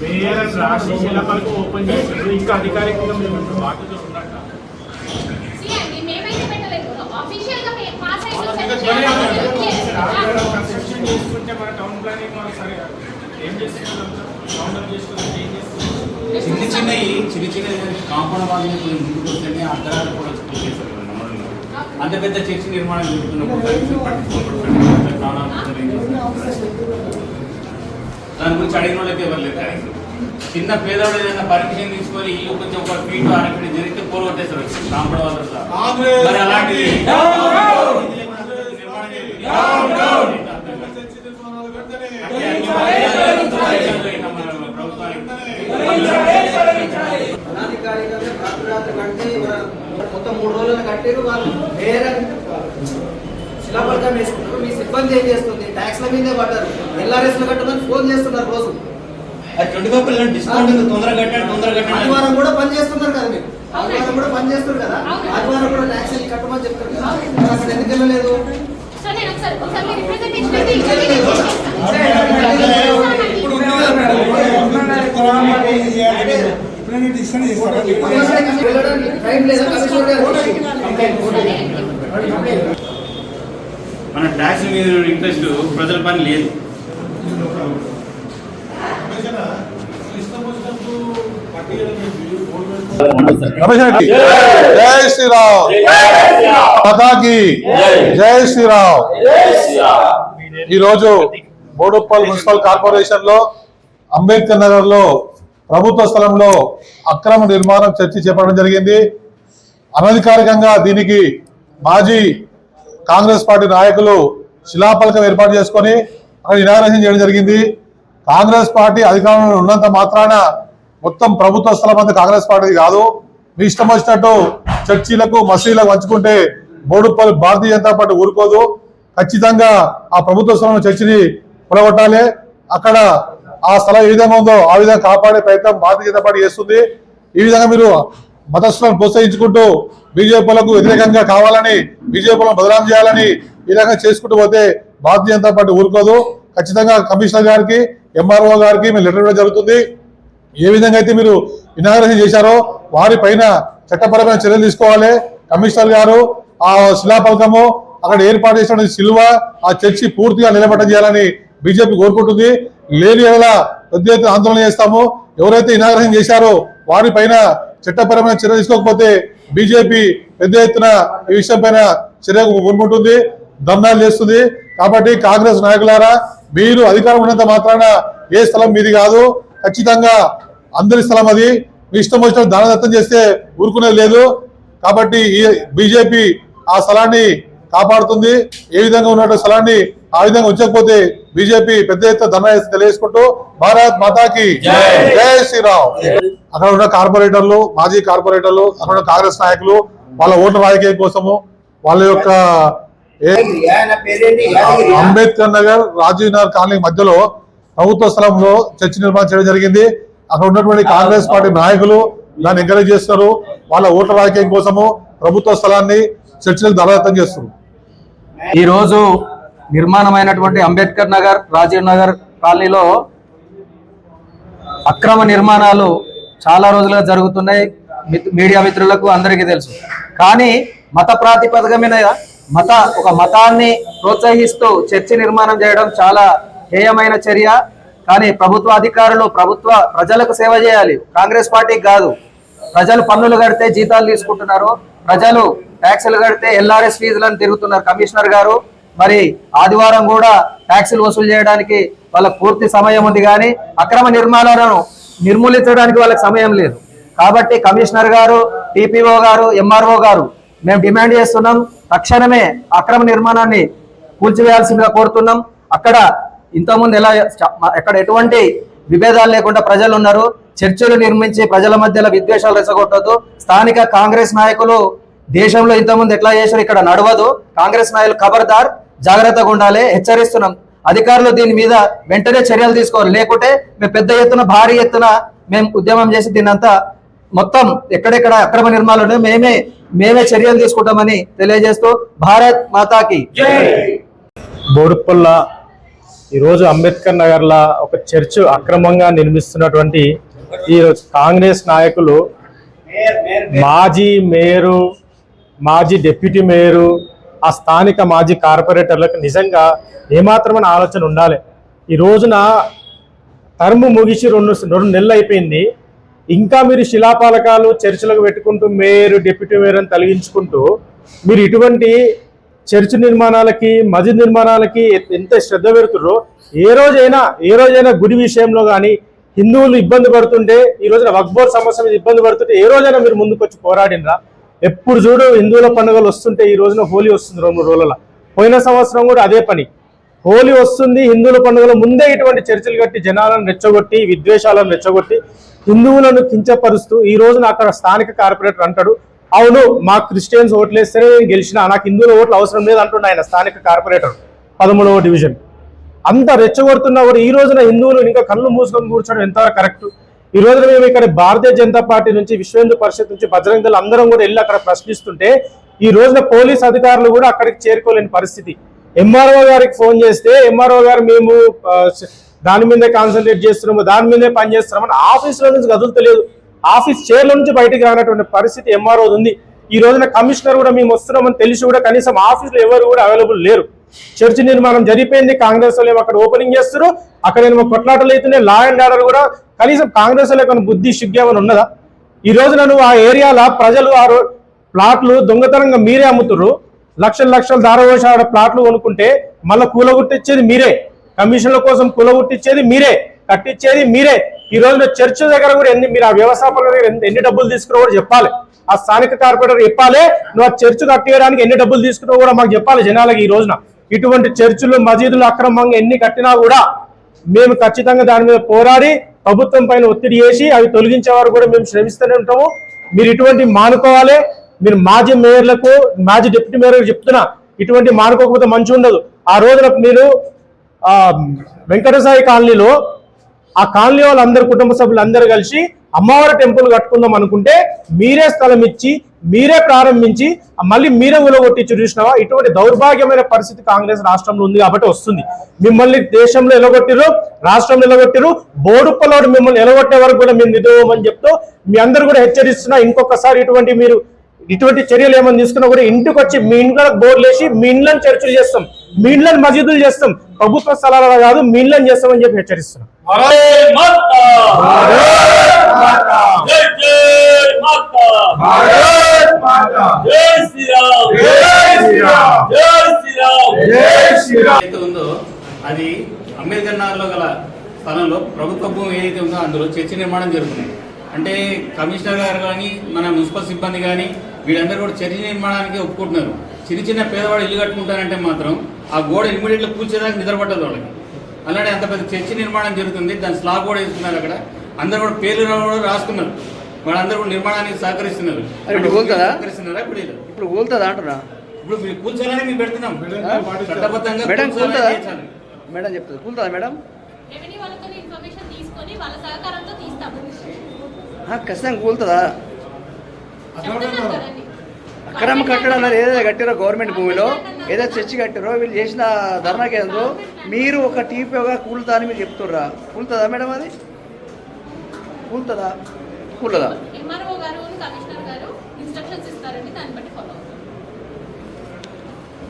Mayor open చేశారు ఇంకా అధికారికంగా మేము ఉన్నట్ట కన్స్ట్రక్షన్ చేసుకుంటే మన టౌన్ ప్లానింగ్ సరే ఏం చేస్తున్నారు రౌండప్ చేసుకుంటే ఏం చేస్తున్నారు? చిన్న చిన్నవి చిన్న చిన్న కాంపౌండ్ వాళ్ళు ముందుకు వస్తేనే అర్ధరాత్రి కూడా చేశారు. అంత పెద్ద చర్చి నిర్మాణం జరుగుతున్నప్పుడు ప్రాణాలు? దాని గురించి అడిగిన వాళ్ళకి ఎవరు లేదు కనీసం. చిన్న పేదవాడు ఏదైనా పర్మిషన్ తీసుకొని ఇల్లు కొంచెం ఒక ఫీట్ అరఫీట్ జరిగితే అనాధికారికంగా రాత్రి కట్టి మొత్తం మూడు రోజులు కట్టారు వాళ్ళు. వేరే శిలాపలకం వేసుకుంటారు మీ సిబ్బంది ఏం చేస్తుంది ట్యాక్స్ల మీదే పడ్డారు ఎల్ఆర్ఎస్లో కట్టమని ఫోన్ చేస్తున్నారు రోజు ఆదివారం కూడా పని చేస్తున్నారు కదా మీరు ఆదివారం కూడా పని చేస్తారు కదా ఆదివారం కూడా ట్యాక్స్ కట్టమని చెప్తారు కదా మరి అసలు ఎందుకు వెళ్ళలేదు. వెళ్ళడానికి టైం లేదా మన ట్యాక్స్ మీద ఇంట్రెస్ట్ ప్రజల పని లేదు. జై శ్రీరామ్. పతాకి జై. శ్రీరామ్. ఈరోజు బోడుప్పల్ మున్సిపల్ కార్పొరేషన్లో అంబేద్కర్ నగర్లో ప్రభుత్వ స్థలంలో అక్రమ నిర్మాణం చర్చ చేపట్టడం జరిగింది. అనధికారికంగా దీనికి మాజీ కాంగ్రెస్ పార్టీ నాయకులు శిలాపలకం ఏర్పాటు చేసుకొని అక్కడ ఇనాగ్రేషన్ చేయడం జరిగింది. కాంగ్రెస్ పార్టీ అధికారంలో ఉన్నంత మాత్రాన మొత్తం ప్రభుత్వ స్థలం అంతా కాంగ్రెస్ పార్టీ కాదు. మీ ఇష్టం వచ్చినట్టు చర్చీలకు మసీదులకు పంచుకుంటే బోడుపల్లి భారతీయ జనతా పార్టీ ఊరుకోదు. ఖచ్చితంగా ఆ ప్రభుత్వ స్థలంలో చర్చిని పొలగొట్టాలి. అక్కడ ఆ స్థలం ఏ విధంగా ఉందో ఆ విధంగా కాపాడే ప్రయత్నం భారతీయ జనతా పార్టీ చేస్తుంది. ఈ విధంగా మీరు మతస్థులను ప్రోత్సహించుకుంటూ బీజేపీలకు వ్యతిరేకంగా కావాలని బీజేపీలను బదనాం చేయాలని ఈ రకంగా చేసుకుంటూ పోతే భారతీయ జనతా పార్టీ ఊరుకోదు. ఖచ్చితంగా కమిషనర్ గారికి ఎంఆర్ఓ గారికి మేము లెటర్ ఇవ్వడం జరుగుతుంది. ఏ విధంగా అయితే మీరు ఇనాగ్రేషన్ చేశారో వారిపైన చట్టపరమైన చర్యలు తీసుకోవాలి. కమిషనర్ గారు ఆ శిలాఫలకము అక్కడ ఏర్పాటు చేసిన సిల్వ ఆ చర్చి పూర్తిగా నిలబెట్టం చేయాలని బీజేపీ కోరుకుంటుంది. లేని ఎడల పెద్ద ఎత్తున ఆందోళన చేస్తాము. ఎవరైతే ఇనాగ్రేషన్ చేశారో వారిపైన చట్టపరమైన చర్య తీసుకోకపోతే బీజేపీ పెద్ద ఎత్తున ఈ విషయంపైన చర్యకు ముందుంటుంది ధర్నాలు చేస్తుంది. కాబట్టి కాంగ్రెస్ నాయకులారా మీరు అధికారం ఉన్నంత మాత్రాన ఏ స్థలం మీది కాదు. ఖచ్చితంగా అందరి స్థలం అది. మీ ఇష్టం వచ్చినట్టు దానదత్తం చేస్తే ఊరుకునేది లేదు. కాబట్టి ఈ బీజేపీ ఆ స్థలాన్ని కాపాడుతుంది. ఏ విధంగా ఉన్నట్టు స్థలాన్ని ఆ విధంగా ఉంచకపోతే బీజేపీ పెద్ద ఎత్తున ధర్నా చేసి తెలియజేసుకుంటూ భారత్ మాతాకి జై. శ్రీరామ్. అక్కడ ఉన్న కార్పొరేటర్లు మాజీ కార్పొరేటర్లు అక్కడ ఉన్న కాంగ్రెస్ నాయకులు వాళ్ళ ఓట్ల రాజకీయం కోసము వాళ్ళ యొక్క. అంబేద్కర్ నగర్ రాజీవ్ నగర్ కాలనీ మధ్యలో ప్రభుత్వ స్థలంలో చర్చి నిర్మాణం చేయడం జరిగింది. అక్కడ ఉన్నటువంటి కాంగ్రెస్ పార్టీ నాయకులు దాన్ని ఎంకరేజ్ చేస్తారు. వాళ్ళ ఓట్ల రాజకీయం కోసము ప్రభుత్వ స్థలాన్ని చర్చలకు దళదత్తం చేస్తారు. ఈ రోజు నిర్మాణమైనటువంటి అంబేద్కర్ నగర్ రాజీవ్ నగర్ కాలనీలో అక్రమ నిర్మాణాలు చాలా రోజులుగా జరుగుతున్నాయి. మిత్- మీడియా మిత్రులకు అందరికీ తెలుసు. కానీ మత ప్రాతిపదిక మీద మత ఒక మతాన్ని ప్రోత్సహిస్తూ చర్చి నిర్మాణం చేయడం చాలా హేయమైన చర్య. కానీ ప్రభుత్వ అధికారులు ప్రభుత్వ ప్రజలకు సేవ చేయాలి. కాంగ్రెస్ పార్టీకి కాదు. ప్రజలు పన్నులు కడితే జీతాలు తీసుకుంటున్నారు. ప్రజలు ట్యాక్సులు కడితే ఎల్ఆర్ఎస్ ఫీజులను తిరుగుతున్నారు. కమిషనర్ గారు మరి ఆదివారం కూడా ట్యాక్సులు వసూలు చేయడానికి వాళ్ళ పూర్తి సమయం ఉంది కానీ అక్రమ నిర్మాణాలను నిర్మూలించడానికి వాళ్ళకి సమయం లేదు. కాబట్టి కమిషనర్ గారు టీపీఓ గారు ఎంఆర్ఓ గారు మేము డిమాండ్ చేస్తున్నాం తక్షణమే అక్రమ నిర్మాణాన్ని కూల్చివేయాల్సిందిగా కోరుతున్నాం. అక్కడ ఇంతకుముందు ఎలా ఎక్కడ ఎటువంటి విభేదాలు లేకుండా ప్రజలు ఉన్నారు. చర్చలు నిర్మించి ప్రజల మధ్యలో విద్వేషాలు రెచ్చగొట్టద్దు స్థానిక కాంగ్రెస్ నాయకులు దేశంలో ఇంతకుముందు ఎట్లా చేశారు ఇక్కడ నడవదు. కాంగ్రెస్ నాయకులు ఖబర్దార్. జాగ్రత్తగా ఉండాలి హెచ్చరిస్తున్నాం. అధికారులు దీని మీద వెంటనే చర్యలు తీసుకోవాలి. లేకుంటే మేము పెద్ద ఎత్తున భారీ ఎత్తున మేము ఉద్యమం చేసి దీన్నంతా మొత్తం ఎక్కడెక్కడ అక్రమ నిర్మాణాలు మేమే మేమే చర్యలు తీసుకుంటామని తెలియజేస్తూ భారత్ మాతాకి. బోడుప్పల్ల ఈరోజు అంబేద్కర్ నగర్లో ఒక చర్చ్ అక్రమంగా నిర్మిస్తున్నటువంటి ఈ కాంగ్రెస్ నాయకులు మాజీ మేయరు మాజీ డిప్యూటీ మేయరు ఆ స్థానిక మాజీ కార్పొరేటర్లకు నిజంగా ఏమాత్రమైన ఆలోచన ఉండాలి. ఈ రోజున టర్మ్ ముగిసి రెండు రెండు నెలలు అయిపోయింది. ఇంకా మీరు శిలాపాలకాలు చర్చలకు పెట్టుకుంటూ మేయర్ డిప్యూటీ మేయర్ అని తొలగించుకుంటూ మీరు ఇటువంటి చర్చ్ నిర్మాణాలకి మజిద్ నిర్మాణాలకి ఎంత శ్రద్ధ పెడుతుర్రో ఏ రోజైనా ఏ రోజైనా గుడి విషయంలో కానీ హిందువులు ఇబ్బంది పడుతుంటే ఈ రోజున వక్బోర్ సమస్య మీద ఇబ్బంది పడుతుంటే ఏ రోజైనా మీరు ముందుకొచ్చి పోరాడినరా? ఎప్పుడు చూడు హిందువుల పండుగలు వస్తుంటే ఈ రోజున హోలీ వస్తుంది రెండు రోజుల పోయిన సంవత్సరం కూడా అదే పని. హోలీ వస్తుంది హిందువుల పండుగల ముందే ఇటువంటి చర్చలు కట్టి జనాలను రెచ్చగొట్టి విద్వేషాలను రెచ్చగొట్టి హిందువులను కించపరుస్తూ ఈ రోజున అక్కడ స్థానిక కార్పొరేటర్ అంటాడు అవును మా క్రిస్టియన్స్ ఓట్లు వేస్తేనే నేను గెలిచిన నాకు హిందువుల ఓట్లు అవసరం లేదు అంటుండే ఆయన స్థానిక కార్పొరేటర్ పదమూడవ డివిజన్. అంత రెచ్చగొడుతున్నా కూడా ఈ రోజున హిందువులు ఇంకా కళ్ళు మూసుకొని కూర్చోడం ఎంతవరకు కరెక్ట్? ఈ రోజున మేము ఇక్కడ భారతీయ జనతా పార్టీ నుంచి విశ్వేందు పరిషత్ నుంచి బజరంగ దళ అందరం కూడా వెళ్ళి అక్కడ ప్రశ్నిస్తుంటే ఈ రోజున పోలీస్ అధికారులు కూడా అక్కడికి చేరుకోలేని పరిస్థితి. ఎంఆర్ఓ గారికి ఫోన్ చేస్తే ఎంఆర్ఓ గారు మేము దాని మీదే కాన్సన్ట్రేట్ చేస్తున్నాము దాని మీదే పని చేస్తున్నామని ఆఫీసులో నుంచి కదులుతలేదు ఆఫీస్ చైర్ల నుంచి బయటికి రానటువంటి పరిస్థితి ఎంఆర్ఓ ఉంది. ఈ రోజున కమిషనర్ కూడా మేము వస్తున్నామని తెలిసి కూడా కనీసం ఆఫీసులు ఎవరు కూడా అవైలబుల్ లేరు. చర్చి నిర్మాణం జరిగిపోయింది కాంగ్రెస్ వాళ్ళు ఏమో అక్కడ ఓపెనింగ్ చేస్తారు అక్కడ ఏమో కొట్లాటలు అవుతున్నాయి లా అండ్ ఆర్డర్ కూడా కనీసం కాంగ్రెస్ వాళ్ళకి ఏమైనా బుద్ధి సిగ్గేమని ఉన్నదా? ఈ రోజున నువ్వు ఆ ఏరియాలో ప్రజలు ఆ ప్లాట్లు దొంగతనంగా మీరే అమ్ముతుర్రు. లక్షల లక్షల దారవేసి ప్లాట్లు కొనుక్కుంటే మళ్ళీ కూలగొట్టించేది మీరే. కమిషన్ల కోసం కూలగొట్టించేది మీరే. కట్టించేది మీరే. ఈ రోజున చర్చ్ దగ్గర కూడా ఎన్ని మీరు ఆ వ్యవస్థాపకుల దగ్గర ఎన్ని- డబ్బులు తీసుకున్నా కూడా చెప్పాలి. ఆ స్థానిక కార్పొరేటర్ చెప్పాలి నువ్వు ఆ చర్చ్ కట్టేయడానికి ఎన్ని డబ్బులు తీసుకున్నావు కూడా మాకు చెప్పాలి జనాలకి ఈ రోజున. ఇటువంటి చర్చిలు మసీదులు అక్రమంగా ఎన్ని కట్టినా కూడా మేము ఖచ్చితంగా దాని మీద పోరాడి ప్రభుత్వం పైన ఒత్తిడి చేసి అవి తొలగించే వారు కూడా మేము శ్రమిస్తూనే ఉంటాము. మీరు ఇటువంటి మానుకోవాలి. మీరు మాజీ మేయర్లకు మాజీ డిప్యూటీ మేయర్లకు చెప్తున్నా ఇటువంటి మానుకోకపోతే మంచి ఉండదు. ఆ రోజున మీరు వెంకటసాయి కాలనీలో ఆ కాలనీ వాళ్ళందరి కుటుంబ సభ్యులందరూ కలిసి అమ్మవారి టెంపుల్ కట్టుకుందాం అనుకుంటే మీరే స్థలం ఇచ్చి మీరే ప్రారంభించి మళ్ళీ మీరే ఉలగొట్టించి చూసినావా? ఇటువంటి దౌర్భాగ్యమైన పరిస్థితి కాంగ్రెస్ రాష్ట్రంలో ఉంది కాబట్టి వస్తుంది. మిమ్మల్ని దేశంలో ఎలగొట్టిరు రాష్ట్రంలో ఎలగొట్టిరు బోడుప్పలోడు మిమ్మల్ని ఎలగొట్టే వరకు కూడా మేము నిద్రమని చెప్తూ మీ అందరూ కూడా హెచ్చరిస్తున్నా ఇంకొకసారి ఇటువంటి మీరు ఇటువంటి చర్యలు ఏమైనా తీసుకున్నా కూడా ఇంటికి వచ్చి మీ ఇంట్లో బోర్లు వేసి మీ ఇండ్లను చర్చలు చేస్తాం. మీన్లను మసీదులు చేస్తాం. ప్రభుత్వ స్థలాల కాదు మీన్లను చేస్తామని చెప్పి హెచ్చరిస్తున్నాం. ఉందో అది అంబేద్కర్ నగర్లో గల స్థలంలో ప్రభుత్వ భూమి ఏదైతే ఉందో అందులో చర్చ నిర్మాణం జరుగుతుంది. అంటే కమిషనర్ గారు కానీ మన మున్సిపల్ సిబ్బంది కానీ వీళ్ళందరూ కూడా చర్చ నిర్మాణానికి ఒప్పుకుంటున్నారు. చిన్న చిన్న పేదవాడు ఇల్లు కట్టుకుంటారంటే మాత్రం ఆ గోడ ఇమీడియట్గా కూర్చేదాకా నిద్రపట్టదు వాళ్ళకి. అలాంటి అంత పెద్ద చర్చి నిర్మాణం జరుగుతుంది దాని స్లాబ్ కూడా వేస్తున్నారు అక్కడ. అందరూ కూడా పేర్లు కూడా రాసుకున్నారు. వాళ్ళందరూ కూడా నిర్మాణానికి సహకరిస్తున్నారు. ఇప్పుడు? సహకరిస్తున్నారా? ఇప్పుడు వీళ్ళు? ఇప్పుడు కూలుతుందా అంటున్నా? ఇప్పుడు మీరు కూర్చోాలని మేము పెడుతున్నాం. చట్టబద్ధంగా మేడం కూలుతుందా. మేడం చెప్తుంది. కూలుతుందా మేడం? ఖచ్చితంగా కూలుతుందా. అక్రమ కట్టడాలు ఏదైతే కట్టారో గవర్నమెంట్ భూమిలో ఏదైతే చర్చి కట్టారో వీళ్ళు చేసిన ధర్నా కేంద్రం మీరు ఒక టీపీగా కూలుతా అని మీరు చెప్తుర్రా? కూలుతుందా మేడం అది? కూలుతుందా? కూలదా